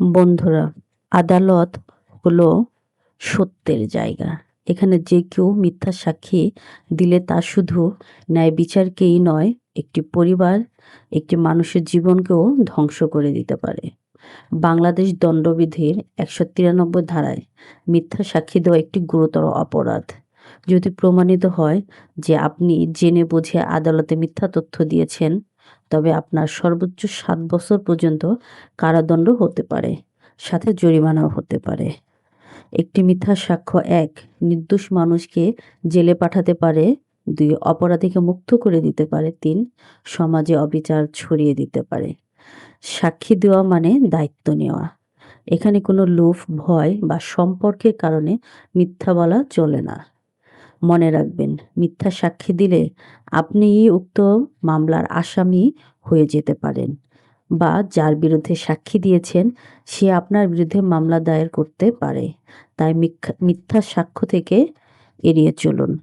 বন্ধুরা, আদালত হলো সত্যের জায়গা। এখানে যে কেউ মিথ্যা সাক্ষী দিলে তা শুধু ন্যায় বিচারকেই নয়, একটি পরিবার, একটি মানুষের জীবনকেও ধ্বংস করে দিতে পারে। বাংলাদেশ দণ্ডবিধির একশো তিরানব্বই ধারায় মিথ্যা সাক্ষী দেওয়া একটি গুরুতর অপরাধ। যদি প্রমাণিত হয় যে আপনি জেনে বুঝে আদালতে মিথ্যা তথ্য দিয়েছেন তবে আপনার সর্বোচ্চ সাত বছর পর্যন্ত কারাদণ্ড হতে পারে, সাথে জরিমানাও হতে পারে। একটি মিথ্যা সাক্ষ্য এক, নির্দোষ মানুষকে জেলে পাঠাতে পারে, দুই, অপরাধীকে মুক্ত করে দিতে পারে, তিন, সমাজে অবিচার ছড়িয়ে দিতে পারে। সাক্ষী দেওয়া মানে দায়িত্ব নেওয়া। এখানে কোনো লোভ, ভয় বা সম্পর্কের কারণে মিথ্যা বলা চলে না। মনে রাখবেন, মিথ্যা সাক্ষী দিলে আপনি উক্ত মামলার আসামি হয়ে যেতে পারেন বা যার বিরুদ্ধে সাক্ষী দিয়েছেন সে আপনার বিরুদ্ধে মামলা দায়ের করতে পারে। তাই মিথ্যা সাক্ষ্য থেকে এড়িয়ে চলুন।